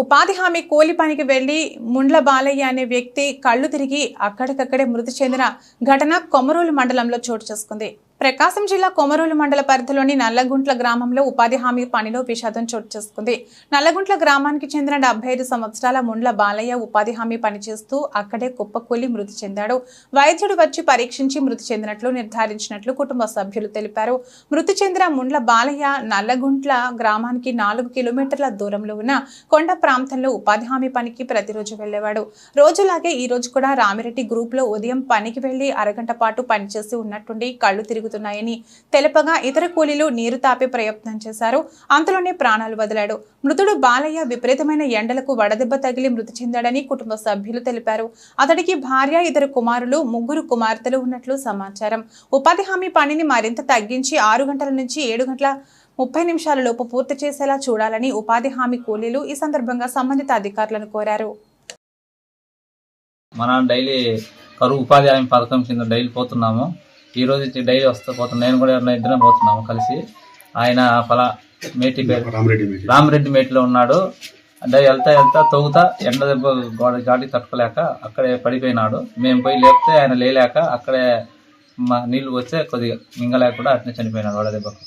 ఉపాధి హామీ కూలి పనికి వెళ్ళి ముండ్ల బాలయ్య అనే వ్యక్తి కళ్ళు తిరిగి అక్కడికక్కడే మృతి చెందిన ఘటన కొమరూలు మండలంలో చోటు చేసుకుంది. ప్రకాశం జిల్లా కొమరూలు మండల పరిధిలోని నల్లగుంట్ల గ్రామంలో ఉపాధి హామీ పనిలో విషాదం చోటు చేసుకుంది. నల్లగుంట్ల గ్రామానికి చెందిన డెబ్బై ఐదు సంవత్సరాల ముండ్ల బాలయ్య ఉపాధి హామీ పనిచేస్తూ అక్కడే కుప్పకూలి మృతి చెందాడు. వైద్యుడు వచ్చి పరీక్షించి మృతి చెందినట్లు నిర్ధారించినట్లు కుటుంబ సభ్యులు తెలిపారు. మృతి చెందిన ముండ్ల బాలయ్య నల్లగుంట్ల గ్రామానికి నాలుగు కిలోమీటర్ల దూరంలో ఉన్న కొండ ప్రాంతంలో ఉపాధి హామీ పనికి ప్రతిరోజు వెళ్ళేవాడు రోజులాగే ఈ రోజు కూడా రామిరెడ్డి గ్రూప్లో ఉదయం పనికి వెళ్ళి అరగంట పాటు పనిచేసి ఉన్నట్టుండి కళ్ళు తిరుగు జరుగుతున్నాయని తెలపగా ఇతర కూలీలు నీరు తాపే ప్రయత్నం చేశారు. అంతలోనే ప్రాణాలు వదిలాడు. మృతుడు బాలయ్య విపరీతమైన ఎండలకు వడదెబ్బ తగిలి మృతి చెందాడని కుటుంబ సభ్యులు తెలిపారు. అతడికి భార్య ఇద్దరు కుమారులు ముగ్గురు కుమార్తెలు ఉన్నట్లు సమాచారం. ఉపాధి హామీ పనిని మరింత తగ్గించి ఆరు గంటల నుంచి ఏడు గంటల ముప్పై నిమిషాల లోపు పూర్తి చేసేలా చూడాలని ఉపాధి హామీ కూలీలు ఈ సందర్భంగా సంబంధిత అధికారులను కోరారు. మనం డైలీ కరువు ఉపాధి హామీ పథకం కింద డైలీ పోతున్నాము. ఈ రోజు నుంచి డైలీ వస్తూ పోతున్నాం నేను కూడా నా ఇద్దరం పోతున్నాము కలిసి. ఆయన ఫలా మేటి రామరెడ్డి మేటిలో ఉన్నాడు. అంటే వెళ్తా వెళ్తా తొగుతా ఎండ దెబ్బ గోడ గాడి తట్టుకోలేక అక్కడే పడిపోయినాడు. మేము పోయి లేపితే ఆయన లేలేక అక్కడే మా నీళ్ళు వచ్చే కొద్దిగా మింగలేక కూడా అట్నే చనిపోయినాడు వడ దెబ్బకు.